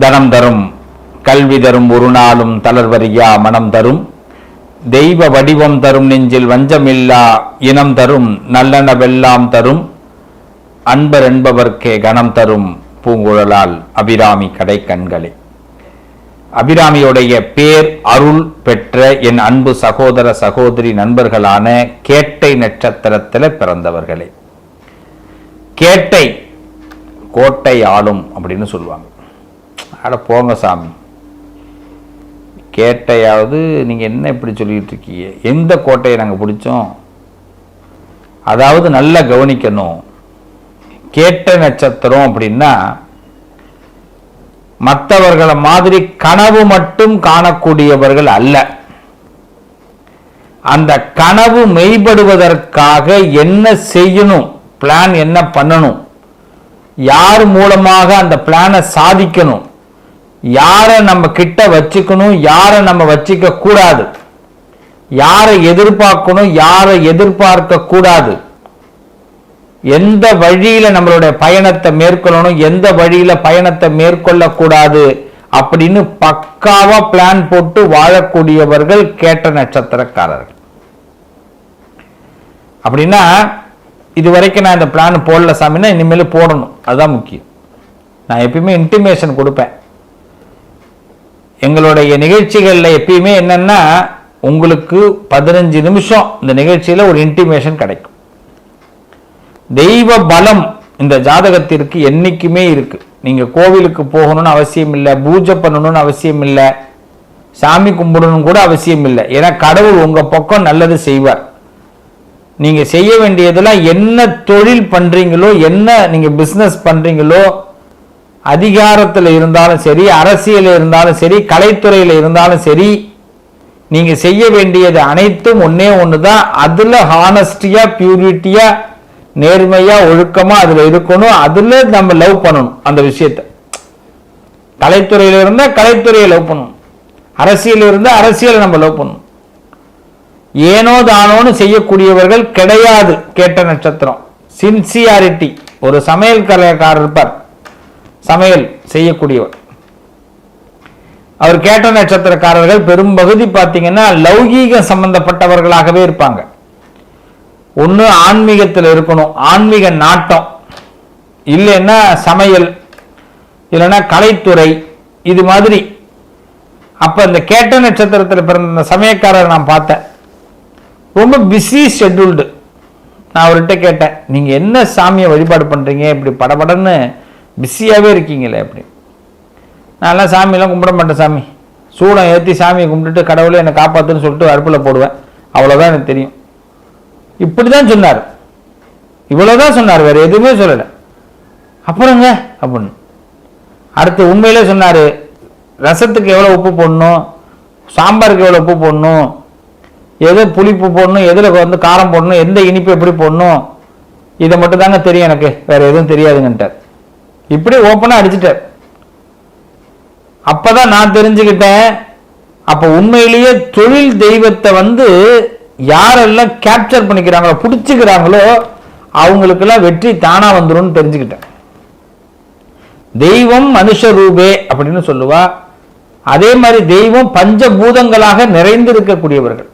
தனம் தரும் கல்வி தரும் ஒரு நாளும் தளர்வறியா மனம் தரும். தெய்வ வடிவம் தரும் நெஞ்சில் வஞ்சமில்லா இனம் தரும் நல்லனவெல்லாம் தரும். அன்பர் என்பவர்க்கே கணம் தரும் பூங்குழலால் அபிராமி கடை கண்களே அபிராமியுடைய பேர் அருள் பெற்ற என் அன்பு சகோதர சகோதரி நண்பர்களான கேட்டை நட்சத்திரத்தில் பிறந்தவர்களே. கேட்டை கோட்டை ஆளும் அப்படின்னு சொல்லுவாங்க. அட போங்க சாமி. கேட்டையாவது நீங்கள் என்ன இப்படி சொல்லிகிட்டு இருக்கீங்க எந்த கோட்டையை நாங்கள் பிடிச்சோம்? அதாவது நல்லா கவனிக்கணும். கேட்ட நட்சத்திரம் அப்படின்னா மற்றவர்களை மாதிரி கனவு மட்டும் காணக்கூடியவர்கள் அல்ல. அந்த கனவு மெய்படுவதற்காக என்ன செய்யணும்? பிளான் என்ன பண்ணணும்? யார் மூலமாக அந்த பிளானை சாதிக்கணும்? யாரை நம்ம கிட்ட வச்சுக்கணும் யாரை நம்ம வச்சுக்க கூடாது. யாரை எதிர்பார்க்கணும் யாரை எதிர்பார்க்க கூடாது. எந்த வழியில நம்மளுடைய பயணத்தை மேற்கொள்ளணும் எந்த வழியில பயணத்தை மேற்கொள்ள கூடாது அப்படின்னு பக்காவா பிளான் போட்டு வாழக்கூடியவர்கள் கேட்ட நட்சத்திரக்காரர்கள். அப்படின்னா இது வரைக்கும் நான் இந்த பிளான் போடல சாமின்னா இனிமேல் போடணும். அதுதான் முக்கியம். நான் எப்பயுமே இன்டிமேஷன் கொடுப்பேன். எங்களுடைய நிகழ்ச்சிகளில் எப்பயுமே என்னன்னா உங்களுக்கு பதினஞ்சு நிமிஷம் இந்த நிகழ்ச்சியில் ஒரு இன்டிமேஷன் கிடைக்கும். தெய்வ பலம் இந்த ஜாதகத்திற்கு என்னைக்குமே இருக்கு. நீங்கள் கோவிலுக்கு போகணும்னு அவசியம் இல்லை பூஜை பண்ணணும்னு அவசியம் இல்லை சாமி கும்பிடணும் கூட அவசியம் இல்லை. ஏன்னா கடவுள் உங்கள் பக்கம் நல்லது செய்வார். நீங்கள் செய்ய வேண்டியதெல்லாம் என்ன தொழில் பண்ணுறீங்களோ என்ன நீங்கள் பிஸ்னஸ் பண்ணுறீங்களோ அதிகாரத்தில் இருந்தாலும் சரி அரசியல் இருந்தாலும் சரி கலைத்துறையில் இருந்தாலும் சரி நீங்க செய்ய வேண்டியது அனைத்தும் ஒன்னே ஒன்று தான் அதுல ஹானஸ்டியா பியூரிட்டியா நேர்மையா ஒழுக்கமா அதுல இருக்கணும். அதுல நம்ம லவ் பண்ணணும் அந்த விஷயத்தை. கலைத்துறையில இருந்தா கலைத்துறையை லவ் பண்ணணும். அரசியல் இருந்தா அரசியலை நம்ம லவ் பண்ணணும். ஏனோ தானோன்னு செய்யக்கூடியவர்கள் கிடையாது கேட்ட நட்சத்திரம். சின்சியாரிட்டி ஒரு சமையல் கலைக்காரர் இருப்பார். சமையல் செய்யக்கூடியவர். அவர் கேட்ட நட்சத்திரக்காரர்கள் பெரும்பகுதி பார்த்தீங்கன்னா லௌகீக சம்பந்தப்பட்டவர்களாகவே இருப்பாங்க. ஒன்று ஆன்மீகத்தில் இருக்கணும் ஆன்மீக நாட்டம். இல்லைன்னா சமையல் இல்லைன்னா கலைத்துறை இது மாதிரி. அப்போ இந்த கேட்ட நட்சத்திரத்தில் பிறந்த இந்த சமயக்காரர் நான் பார்த்தேன். ரொம்ப பிஸி ஷெட்யூல்டு நான் அவர்கிட்ட கேட்டேன் நீங்கள் என்ன சாமியை வழிபாடு பண்ணுறீங்க இப்படி படபடன்னு பிஸியாகவே இருக்கீங்களே அப்படி. நான்லாம் சாமியெல்லாம் கும்பிட மாட்டேன் சாமி. சூடம் ஏற்றி சாமியை கும்பிட்டுட்டு கடவுளே என்னை காப்பாற்றுன்னு சொல்லிட்டு அடுப்பில் போடுவேன். அவ்வளோதான் எனக்கு தெரியும். இப்படி தான் சொன்னார். இவ்வளோதான் சொன்னார் வேறு எதுவுமே சொல்லலை. அப்புறங்க அப்படின்னு. அடுத்து உண்மையிலே சொன்னார் ரசத்துக்கு எவ்வளோ உப்பு போடணும் சாம்பாருக்கு எவ்வளோ உப்பு போடணும் எது புளிப்பு போடணும் எதில் வந்து காரம் போடணும் எந்த இனிப்பு எப்படி போடணும் இதை மட்டும் தாங்க தெரியும் எனக்கு. வேறு எதுவும் தெரியாதுங்கன்ட்டார். இப்படி ஓப்பனாக அடிச்சிட்டார் அப்பதான் நான் தெரிஞ்சுக்கிட்டேன் அப்போ உண்மையிலேயே தொழில் தெய்வத்தை வந்து யாரெல்லாம் கேப்சர் பண்ணிக்கிறாங்களோ பிடிச்சிக்கிறாங்களோ அவங்களுக்கெல்லாம் வெற்றி தானா வந்துரும்னு தெரிஞ்சுக்கிட்டேன். தெய்வம் மனுஷ ரூபே அப்படின்னு சொல்லுவா. அதே மாதிரி தெய்வம் பஞ்சபூதங்களாக நிறைந்திருக்கக்கூடியவர்கள்.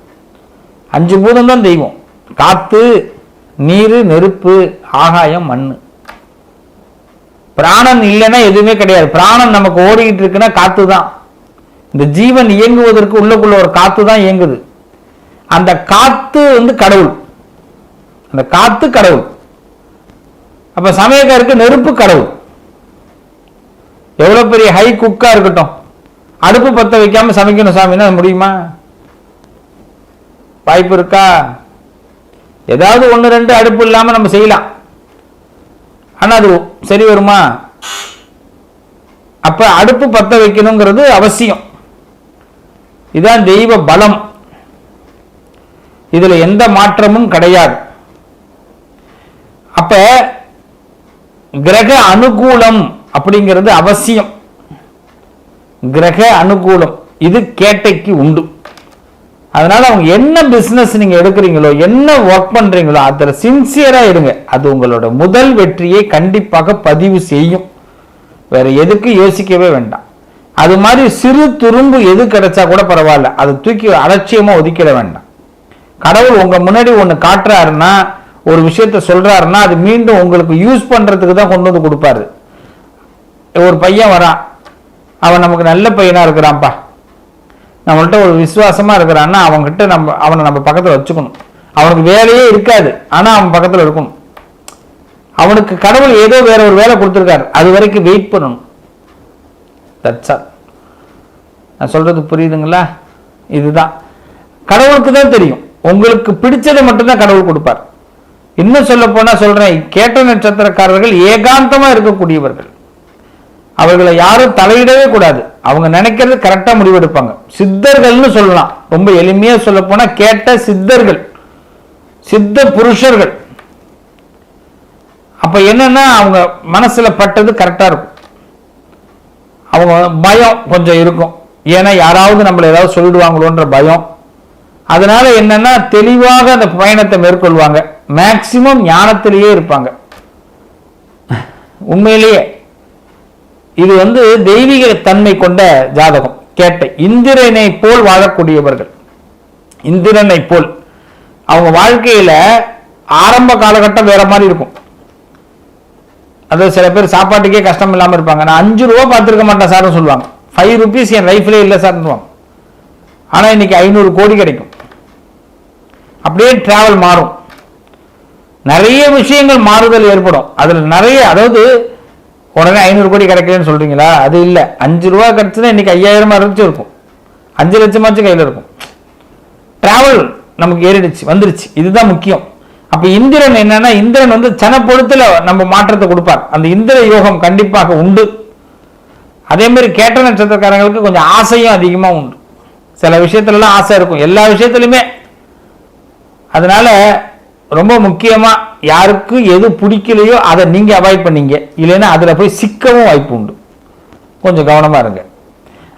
அஞ்சு பூதம் தான் தெய்வம். காத்து நீர் நெருப்பு ஆகாயம் மண்ணு. பிராணன் இல்லைன்னா எதுவுமே கிடையாது. பிராணம் நமக்கு ஓடிக்கிட்டு இருக்குன்னா காத்து தான் இந்த ஜீவன் இயங்குவதற்கு உள்ளுக்குள்ள ஒரு காத்து தான் இயங்குது. அந்த காத்து வந்து கடவுள். அந்த காத்து கடவுள். அப்ப சமயக்காருக்கு நெருப்பு கடவுள். எவ்வளவு பெரிய ஹை குக்கா இருக்கட்டும். அடுப்பு பத்த வைக்காம சமைக்கணும் சாமின்னா முடியுமா? வாய்ப்பு இருக்கா? ஏதாவது ஒன்று ரெண்டு அடுப்பு இல்லாமல் நம்ம செய்யலாம். ஆனா அது சரி வருமா? அப்ப அடுப்பு பத்த வைக்கணுங்கிறது அவசியம். இதான் தெய்வ பலம். இதுல எந்த மாற்றமும் கிடையாது. அப்ப கிரக அனுகூலம் அப்படிங்கிறது அவசியம். கிரக அனுகூலம் இது கேட்டைக்கு உண்டு. அதனால அவங்க என்ன பிஸ்னஸ் நீங்க எடுக்கிறீங்களோ என்ன ஒர்க் பண்றீங்களோ அதுல சின்சியரா இருங்க அது உங்களோட முதல் வெற்றியை கண்டிப்பாக பதிவு செய்யும். வேற எதுக்கு யோசிக்கவே வேண்டாம். அது மாதிரி சிறு துரும்பு எது கிடைச்சா கூட பரவாயில்ல. அதை தூக்கி அலட்சியமா ஒதுக்கிட வேண்டாம். கடவுள் உங்க முன்னாடி ஒன்று காட்டுறாருன்னா ஒரு விஷயத்த சொல்றாருன்னா அது மீண்டும் உங்களுக்கு யூஸ் பண்றதுக்கு தான் கொண்டு வந்து கொடுப்பாரு. ஒரு பையன் வரான். அவன் நமக்கு நல்ல பையனா இருக்கிறான்ப்பா. நம்மள்ட்ட ஒரு விசுவாசமா இருக்கிறான்னா அவன்கிட்ட நம்ம அவனை நம்ம பக்கத்துல வச்சுக்கணும். அவனுக்கு வேலையே இருக்காது ஆனா அவன் பக்கத்துல இருக்கணும். அவனுக்கு கடவுள் ஏதோ வேற ஒரு வேலை கொடுத்துருக்காரு அது வரைக்கும் வெயிட் பண்ணணும். தட்ஸ் ஆல் நான் சொல்றது புரியுதுங்களா? இதுதான். கடவுளுக்கு தான் தெரியும். உங்களுக்கு பிடிச்சதை மட்டும்தான் கடவுள் கொடுப்பார். இன்னும் சொல்ல போனா சொல்றேன் கேட்ட நட்சத்திரக்காரர்கள் ஏகாந்தமா இருக்கக்கூடியவர்கள். அவர்களை யாரும் தலையிடவே கூடாது. அவங்க நினைக்கிறது கரெக்டாக முடிவெடுப்பாங்க. சித்தர்கள்னு சொல்லலாம். ரொம்ப எளிமையாக சொல்ல போனால் கேட்ட சித்தர்கள். சித்த புருஷர்கள். அப்போ என்னன்னா அவங்க மனசில் பட்டது கரெக்டாக இருக்கும். அவங்க பயம் கொஞ்சம் இருக்கும். ஏன்னா யாராவது நம்மளை ஏதாவது சொல்லிடுவாங்களோன்ற பயம். அதனால என்னன்னா தெளிவாக அந்த பயணத்தை மேற்கொள்வாங்க. மேக்சிமம் ஞானத்திலேயே இருப்பாங்க. உண்மையிலேயே. இது வந்து தெய்வீக தன்மை கொண்ட ஜாதகம். கேட்ட. இந்திரனை போல் வாழக்கூடியவர்கள். இந்திரனை போல். அவங்க வாழ்க்கையில ஆரம்ப காலகட்டம் வேற மாதிரி இருக்கும். அதாவது சில பேர் சாப்பாட்டுக்கே கஷ்டம் இல்லாம இருப்பாங்க. நான் அஞ்சு ரூபா பார்த்துருக்க மாட்டேன் சார்னு சொல்லுவாங்க. ஃபைவ் ருபீஸ் என் லைஃப்ல இல்லை சார்னுவாங்க ஆனா இன்னைக்கு ஐநூறு கோடி கிடைக்கும். அப்படியே டிராவல் மாறும். நிறைய விஷயங்கள் மாறுதல் ஏற்படும். அதில் நிறைய அதாவது உடனே ஐநூறு கோடி கிடைக்கலன்னு சொல்கிறீங்களா அது இல்லை. அஞ்சு ரூபா கிடச்சுன்னா இன்னைக்கு ஐயாயிரமாக இருந்துச்சு இருக்கும். அஞ்சு லட்சமாச்சும் கையில் இருக்கும். ட்ராவல் நமக்கு ஏறிடுச்சு வந்துருச்சு. இதுதான் முக்கியம். அப்போ இந்திரன் என்னன்னா இந்திரன் வந்து சனப்பொழுத்தில் நம்ம மாற்றத்தை கொடுப்பார். அந்த இந்திர யோகம் கண்டிப்பாக உண்டு. அதே மாதிரி கேட்ட நட்சத்திரக்காரங்களுக்கு கொஞ்சம் ஆசையும் அதிகமாக உண்டு. சில விஷயத்துலலாம் ஆசை இருக்கும். எல்லா விஷயத்துலையுமே அதனால ரொம்ப முக்கியமா யாருக்கு எது பிடிக்கலையோ அதை நீங்க அவாய்ட் பண்ணீங்க. இல்லைன்னா அதுல போய் சிக்கவும் வாய்ப்பு உண்டு. கொஞ்சம் கவனமா இருங்க.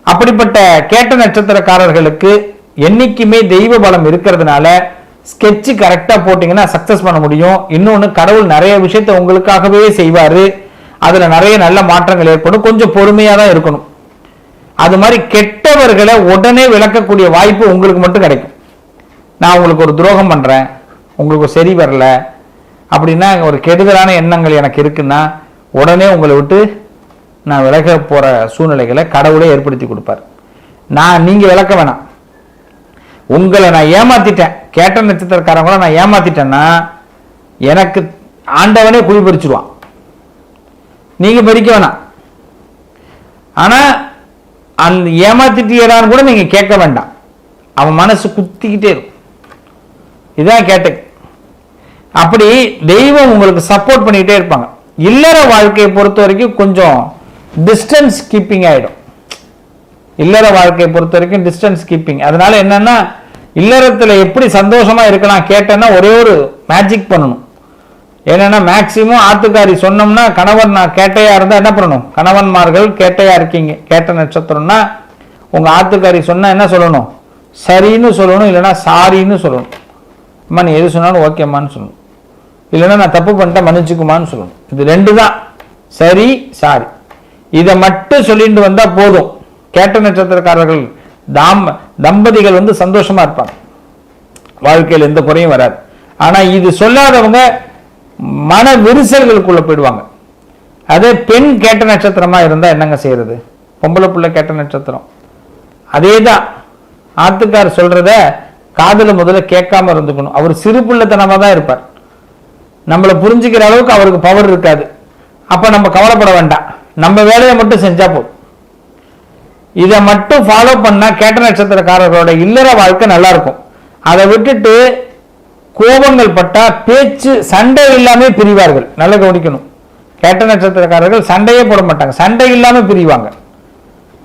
அப்படிப்பட்ட கேட்ட நட்சத்திரக்காரர்களுக்கு என்னைக்குமே தெய்வ பலம் இருக்கிறதுனால ஸ்கெட்ச் கரெக்டா போட்டீங்கன்னா சக்சஸ் பண்ண முடியும். இன்னொன்னு கடவுள் நிறைய விஷயத்தை உங்களுக்காகவே செய்வாரு. அதுல நிறைய நல்ல மாற்றங்கள் ஏற்படும். கொஞ்சம் பொறுமையா தான் இருக்கணும். அது மாதிரி கெட்டவர்களை உடனே விளக்கக்கூடிய வாய்ப்பு உங்களுக்கு மட்டும் கிடைக்கும். நான் உங்களுக்கு ஒரு துரோகம் பண்றேன். உங்களுக்கு சரி வரல அப்படின்னா ஒரு கெடுதலான எண்ணங்கள் எனக்கு இருக்குன்னா உடனே உங்களை விட்டு நான் விலக போற சூழ்நிலைகளை கடவுளே ஏற்படுத்தி கொடுப்பார். நான் நீங்க விளக்க வேணாம். உங்களை நான் ஏமாத்திட்டேன். கேட்ட நட்சத்திரக்காரங்கள நான் ஏமாத்திட்டேன்னா எனக்கு ஆண்டவனே குழி பறிச்சிருவான். நீங்க பறிக்க வேணாம். ஆனா அந்த ஏமாத்திட்டீரான்னு கூட நீங்க கேட்க வேண்டாம். அவன் மனசு குத்திக்கிட்டே இருக்கும். இதான் கேட்டேன் அப்படி தெய்வம் உங்களுக்கு சப்போர்ட் பண்ணிக்கிட்டே இருப்பாங்க. இல்லற வாழ்க்கையை பொறுத்த வரைக்கும் கொஞ்சம் டிஸ்டன்ஸ் கீப்பிங் ஆகிடும் இல்லற வாழ்க்கையை பொறுத்த வரைக்கும் டிஸ்டன்ஸ் கீப்பிங் அதனால என்னன்னா இல்லறத்தில் எப்படி சந்தோஷமா இருக்கலாம் கேட்டேன்னா ஒரே ஒரு மேஜிக் பண்ணணும். என்னன்னா மேக்சிமம் ஆத்துக்காரி சொன்னோம்னா கணவன் நான் கேட்டையா இருந்தா என்ன பண்ணணும்? கணவன்மார்கள் கேட்டையா இருக்கீங்க. கேட்ட நட்சத்திரம்னா உங்க ஆத்துக்காரி சொன்னா என்ன சொல்லணும்? சரின்னு சொல்லணும் இல்லைன்னா சாரின்னு சொல்லணும். அம்மா நீ எது சொன்னாலும் ஓகேம்மான்னு சொல்லணும். இல்லைன்னா நான் தப்பு பண்ணிட்டேன் மன்னிச்சுக்குமான்னு சொல்லணும். இது ரெண்டு தான். சரி சாரி. இதை மட்டும் சொல்லிட்டு வந்தால் போதும். கேட்ட நட்சத்திரக்காரர்கள் தாம் தம்பதிகள் வந்து சந்தோஷமா இருப்பாங்க. வாழ்க்கையில் எந்த குறையும் வராது. ஆனால் இது சொல்லாதவங்க மன விரிசல்களுக்குள்ள போயிடுவாங்க. அதே பெண் கேட்ட நட்சத்திரமா இருந்தால் என்னங்க செய்யறது? பொம்பளை புள்ள கேட்ட நட்சத்திரம். அதே தான் ஆத்துக்கார் சொல்றத காதுல முதல்ல கேட்காம இருந்துக்கணும். அவர் சிறு பிள்ளைத்தனமாக தான் இருப்பார். நம்மளை புரிஞ்சுக்கிற அளவுக்கு அவருக்கு பவர் இருக்காது. அப்போ நம்ம கவலைப்பட வேண்டாம். நம்ம வேலையை மட்டும் செஞ்சா போதும். இதை மட்டும் ஃபாலோ பண்ணா கேட்ட நட்சத்திரக்காரர்களோட இல்லற வாழ்க்கை நல்லா இருக்கும். அதை விட்டுட்டு கோபங்கள் பட்டா பேச்சு சண்டை இல்லாமல் பிரிவார்கள். நல்லா கவனிக்கணும். கேட்ட நட்சத்திரக்காரர்கள் சண்டையே போட மாட்டாங்க. சண்டை இல்லாமல் பிரிவாங்க.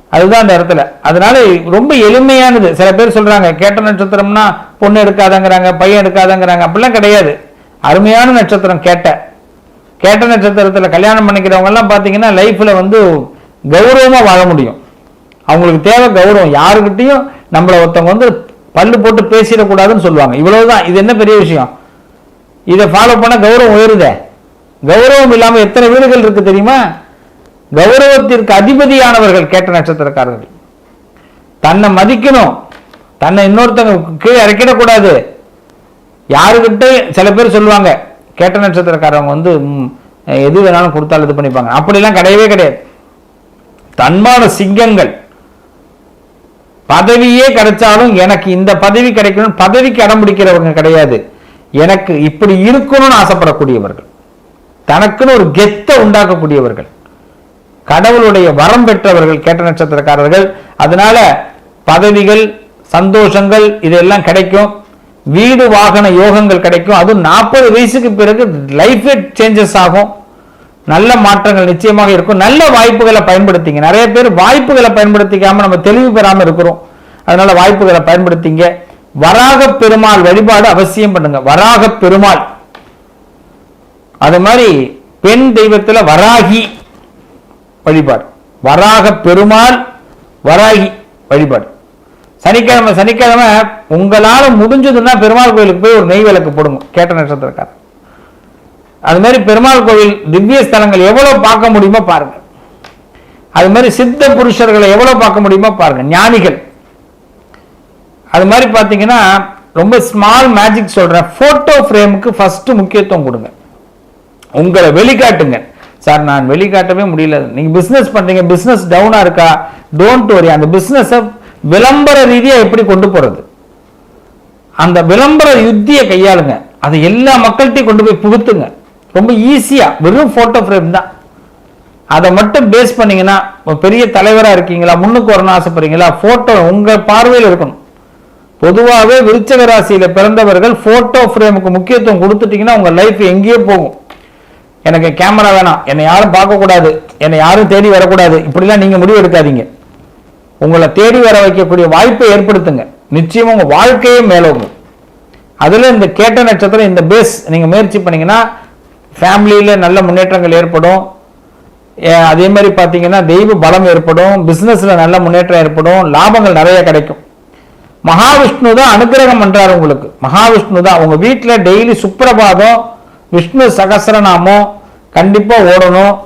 அதுதான் அந்த இடத்துல. அதனால ரொம்ப எளிமையானது. சில பேர் சொல்றாங்க கேட்ட நட்சத்திரம்னா பொண்ணு எடுக்காதங்கிறாங்க பையன் எடுக்காதங்கிறாங்க அப்படிலாம் கிடையாது. அருமையான நட்சத்திரம் கேட்ட கேட்ட நட்சத்திரத்தில் கல்யாணம் பண்ணிக்கிறவங்க பார்த்தீங்கன்னா லைஃப்பில் வந்து கௌரவமாக வாழ முடியும். அவங்களுக்கு தேவை கௌரவம். யாருக்கிட்டையும் நம்மள ஒருத்தவங்க வந்து பல்லு போட்டு பேசிடக்கூடாதுன்னு சொல்லுவாங்க. இவ்வளவுதான். இது என்ன பெரிய விஷயம்? இதை ஃபாலோ பண்ண கௌரவம் உயருதே. கௌரவம் இல்லாமல் எத்தனை வீடுகள் இருக்கு தெரியுமா? கௌரவத்திற்கு அதிபதியானவர்கள் கேட்ட நட்சத்திரக்காரர்கள். தன்னை மதிக்கணும். தன்னை இன்னொருத்தங்க கீழே இறக்கிடக்கூடாது. யாருக்கிட்ட சில பேர் சொல்லுவாங்க கேட்ட நட்சத்திரக்காரவங்க வந்து எது வேணாலும் கொடுத்தாலும் இது பண்ணிப்பாங்க. அப்படிலாம் கிடையவே கிடையாது. தன்மான சிங்கங்கள். பதவியே கிடைச்சாலும் எனக்கு இந்த பதவி கிடைக்கணும் பதவிக்கு இடம் பிடிக்கிறவங்க கிடையாது. எனக்கு இப்படி இருக்கணும்னு ஆசைப்படக்கூடியவர்கள். தனக்குன்னு ஒரு கெத்தை உண்டாக்கக்கூடியவர்கள். கடவுளுடைய வரம் பெற்றவர்கள் கேட்ட நட்சத்திரக்காரர்கள். அதனால பதவிகள் சந்தோஷங்கள் இதெல்லாம் கிடைக்கும். வீடு வாகன யோகங்கள் கிடைக்கும். அதுவும் நாற்பது வயசுக்கு பிறகு லைஃப் சேஞ்சஸ் ஆகும். நல்ல மாற்றங்கள் நிச்சயமாக இருக்கும். நல்ல வாய்ப்புகளை பயன்படுத்திங்க. நிறைய பேர் வாய்ப்புகளை பயன்படுத்திக்காம நம்ம தெளிவு பெறாமல் இருக்கிறோம். அதனால வாய்ப்புகளை பயன்படுத்திங்க. வராக பெருமாள் வழிபாடு அவசியம் பண்ணுங்க. வராக பெருமாள். அது மாதிரி பெண் தெய்வத்தில் வராகி வழிபாடு. வராக பெருமாள் வராகி வழிபாடு. சனிக்கிழமை சனிக்கிழமை உங்களால முடிஞ்சதுன்னா பெருமாள் கோயிலுக்கு போய் ஒரு நெய் விளக்கு போடுங்க. கேட்ட நட்சத்திரக்கார் அது மாதிரி பெருமாள் கோவில் திவ்ய ஸ்தலங்கள் எவ்வளவு பார்க்க முடியுமோ பாருங்க. அது மாதிரி சித்த புருஷர்களை எவ்வளவு பார்க்க முடியுமோ பாருங்க. ஞானிகள். அது மாதிரி பார்த்தீங்கன்னா ரொம்ப ஸ்மால் மேஜிக் சொல்கிறேன் போட்டோ ஃப்ரேமுக்கு ஃபர்ஸ்ட் முக்கியத்துவம் கொடுங்க. உங்களை வெளிக்காட்டுங்க. சார் நான் வெளிக்காட்டவே முடியல. நீங்க பிசினஸ் பண்றீங்க. பிசினஸ் டவுனா இருக்கா? டோன்ட் வரி அந்த பிஸ்னஸை விளம்பர ரீதியாக எப்படி கொண்டு போகிறது அந்த விளம்பர யுத்தியை கையாளுங்க. அதை எல்லா மக்கள்கிட்டையும் கொண்டு போய் புகுத்துங்க. ரொம்ப ஈஸியாக வெறும் ஃபோட்டோ ஃப்ரேம் தான். அதை மட்டும் பேஸ் பண்ணிங்கன்னா ஒரு பெரிய தலைவராக இருக்கீங்களா முன்னுக்கு வரணும்னு ஆசைப்படுறீங்களா ஃபோட்டோ உங்கள் பார்வையில் இருக்கணும். பொதுவாகவே விருச்சக ராசியில் பிறந்தவர்கள் ஃபோட்டோ ஃப்ரேமுக்கு முக்கியத்துவம் கொடுத்துட்டிங்கன்னா உங்கள் லைஃப் எங்கேயோ போகும். எனக்கு கேமரா வேணாம். என்னை யாரும் பார்க்கக்கூடாது. என்னை யாரும் தேடி வரக்கூடாது. இப்படிலாம் நீங்கள் முடிவு எடுக்காதீங்க. உங்களை தேடி வர வைக்கக்கூடிய வாய்ப்பை ஏற்படுத்துங்க. நிச்சயம் உங்க வாழ்க்கையே மேலோங்கும். அதுல இந்த கேட்ட நட்சத்திரம் இந்த பேஸ் நீங்க முயற்சி பண்ணீங்கன்னா ஃபேமிலியில நல்ல முன்னேற்றங்கள் ஏற்படும். ஏ- அதே மாதிரி பார்த்தீங்கன்னா தெய்வ பலம் ஏற்படும். பிஸ்னஸில் நல்ல முன்னேற்றம் ஏற்படும். லாபங்கள் நிறைய கிடைக்கும். மகாவிஷ்ணு தான் அனுக்கிரகம் பண்றாரு உங்களுக்கு. மகாவிஷ்ணு தான். உங்க வீட்டில் டெய்லி சுப்பிரபாதம் விஷ்ணு சகஸ்ரநாமம் கண்டிப்பா ஓடணும்.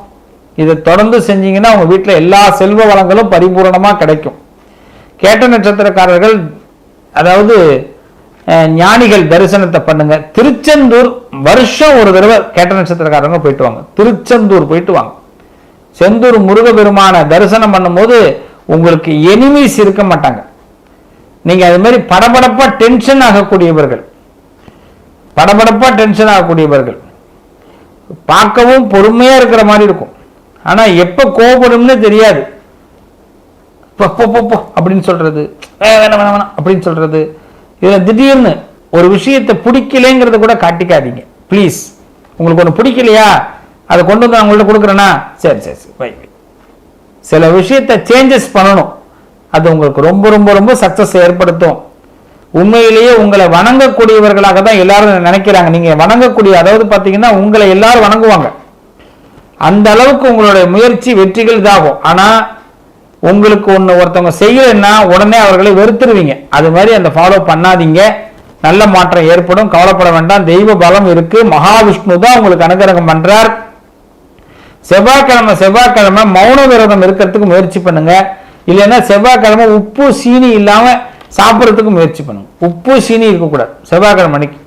இதை தொடர்ந்து செஞ்சீங்கன்னா உங்கள் வீட்டில் எல்லா செல்வ வளங்களும் பரிபூரணமாக கிடைக்கும். கேட்ட நட்சத்திரக்காரர்கள் அதாவது ஞானிகள் தரிசனத்தை பண்ணுங்க. திருச்செந்தூர் வருஷம் ஒரு தடவை கேட்ட நட்சத்திரக்காரங்க போயிட்டு வாங்க. திருச்செந்தூர் போயிட்டு வாங்க. செந்தூர் முருகபெருமான தரிசனம் பண்ணும்போது உங்களுக்கு எனிமீஸ் இருக்க மாட்டாங்க. நீங்க அது மாதிரி படபடப்பா டென்ஷன் ஆகக்கூடியவர்கள். படபடப்பா டென்ஷன் ஆகக்கூடியவர்கள். பார்க்கவும் பொறுமையா இருக்கிற மாதிரி இருக்கும். ஆனால் எப்போ கோபப்படும்னு தெரியாது. போ, போ, அப்படின்னு சொல்றது. வேணாம் வேணாம் வேணாம் அப்படின்னு சொல்றது. இதில் திடீர்னு ஒரு விஷயத்தை பிடிக்கலைங்கிறத கூட காட்டிக்காதீங்க. ப்ளீஸ் உங்களுக்கு ஒன்று பிடிக்கலையா? அதை கொண்டு வந்து அவங்கள்ட்ட கொடுக்குறேன்னா சரி சரி சரி. வை சில விஷயத்தை சேஞ்சஸ் பண்ணணும். அது உங்களுக்கு ரொம்ப ரொம்ப ரொம்ப சக்ஸஸ் ஏற்படுத்தும். உண்மையிலேயே உங்களை வணங்கக்கூடியவர்களாக தான் எல்லாரும் நினைக்கிறாங்க. நீங்கள் வணங்கக்கூடிய அதாவது பார்த்தீங்கன்னா உங்களை எல்லாரும் வணங்குவாங்க. அந்த அளவுக்கு உங்களுடைய முயற்சி வெற்றிகள் இதாகும். ஆனா உங்களுக்கு ஒன்று ஒருத்தவங்க செய்யலைன்னா உடனே அவர்களை வெறுத்துருவீங்க. அது மாதிரி அந்த ஃபாலோ பண்ணாதீங்க. நல்ல மாற்றம் ஏற்படும். கவலைப்பட வேண்டாம். தெய்வ பலம் இருக்கு. மகாவிஷ்ணு தான் உங்களுக்கு அனுகிரகம் பண்றார். செவ்வாய்க்கிழமை செவ்வாய்க்கிழமை மௌன விரதம் இருக்கிறதுக்கு முயற்சி பண்ணுங்க. இல்லைன்னா செவ்வாய்க்கிழமை உப்பு சீனி இல்லாம சாப்பிட்றதுக்கு முயற்சி பண்ணுங்க. உப்பு சீனி இருக்கக்கூடாது. செவ்வாய்க்கிழமை அன்னைக்கு.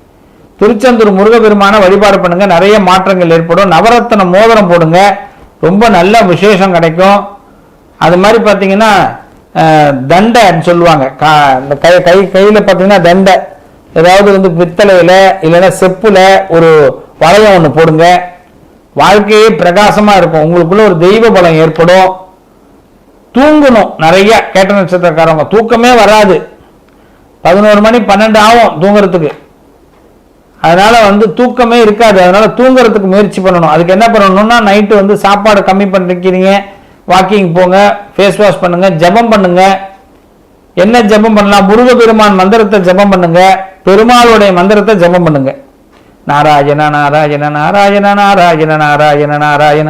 திருச்செந்தூர் முருகபெருமான வழிபாடு பண்ணுங்க. நிறைய மாற்றங்கள் ஏற்படும். நவரத்தன மோதிரம் போடுங்க. ரொம்ப நல்ல விசேஷம் கிடைக்கும். அது மாதிரி பார்த்தீங்கன்னா தண்டைன்னு சொல்லுவாங்க. கா- இந்த கை கை கையில் பார்த்தீங்கன்னா தண்டை. ஏதாவது வந்து பித்தளையில் இல்லைன்னா செப்புல ஒரு வளையம் ஒன்று போடுங்க. வாழ்க்கையே பிரகாசமாக இருக்கும். உங்களுக்குள்ள ஒரு தெய்வ பலம் ஏற்படும். தூங்கணும். நிறைய கேட்ட நட்சத்திரக்காரவங்க தூக்கமே வராது. பதினோரு மணி பன்னெண்டு ஆகும் தூங்குறதுக்கு. அதனால வந்து தூக்கமே இருக்காது. அதனால தூங்குறதுக்கு முயற்சி பண்ணணும். அதுக்கு என்ன பண்ணணும்னா நைட்டு வந்து சாப்பாடு கம்மி பண்ணிருக்கிறீங்க வாக்கிங் போங்க ஃபேஸ் வாஷ் பண்ணுங்க ஜெபம் பண்ணுங்க. என்ன ஜெபம் பண்ணலாம்? முருகப்பெருமான் மந்திரத்தை ஜெபம் பண்ணுங்க. பெருமாளுடைய மந்திரத்தை ஜெபம் பண்ணுங்க. நாராயண நாராயண நாராயண நாராயண நாராயண நாராயண.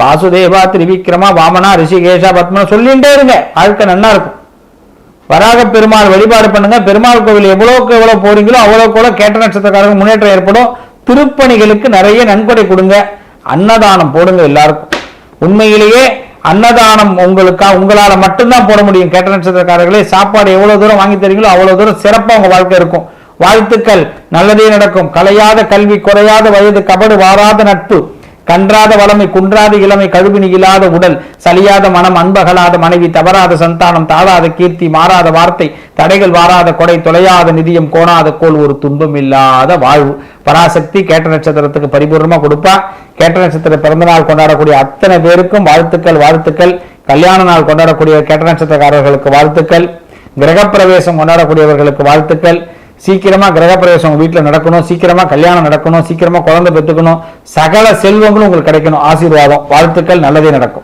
வாசுதேவா திரிவிக்ரமா வாமனா ரிஷிகேஷா பத்மனா சொல்லிகிட்டே இருங்க. வாழ்க்கை நல்லா இருக்கும். வராக பெருமாள் வழிபாடு பண்ணுங்க. பெருமாள் கோவில் எவ்வளவுக்கு எவ்வளவு போறீங்களோ அவ்வளவுக்கு எவ்வளவு கேட்ட நட்சத்திரக்காரங்க முன்னேற்றம் ஏற்படும். திருப்பணிகளுக்கு நிறைய நன்கொடை கொடுங்க. அன்னதானம் போடுங்க எல்லாருக்கும். உண்மையிலேயே அன்னதானம் உங்களுக்கா உங்களால மட்டும்தான் போட முடியும் கேட்ட நட்சத்திரக்காரர்களே. சாப்பாடு எவ்வளவு தூரம் வாங்கி தரீங்களோ அவ்வளவு தூரம் சிறப்பா உங்க வாழ்க்கை இருக்கும். வாழ்த்துக்கள். நல்லதே நடக்கும். கலையாத கல்வி குறையாத வயது கபடு வாராத நட்பு. கன்றாத வளமை குன்றாத இளமை கழுவினி இல்லாத உடல் சலியாத மனம் அன்பகலாத மனைவி தவறாத சந்தானம் தாழாத கீர்த்தி மாறாத வார்த்தை தடைகள் வாராத கொடை தொலையாத நிதியம் கோணாத கோல் ஒரு துன்பம் இல்லாத வாழ்வு. பராசக்தி கேட்ட நட்சத்திரத்துக்கு பரிபூர்ணமா கொடுப்பா. கேட்ட நட்சத்திர பிறந்தநாள் கொண்டாடக்கூடிய அத்தனை பேருக்கும் வாழ்த்துக்கள் வாழ்த்துக்கள். கல்யாண நாள் கொண்டாடக்கூடிய கேட்ட நட்சத்திரக்காரர்களுக்கு வாழ்த்துக்கள். கிரகப்பிரவேசம் கொண்டாடக்கூடியவர்களுக்கு வாழ்த்துக்கள். சீக்கிரமா கிரகப்பிரவேசம் உங்கள் வீட்டில் நடக்கணும் சீக்கிரமாக கல்யாணம் நடக்கணும் சீக்கிரமாக குழந்தை பெற்றுக்கணும் சகல செல்வங்களும் உங்களுக்கு கிடைக்கணும். ஆசீர்வாதம் வாழ்த்துக்கள் நல்லதே நடக்கும்.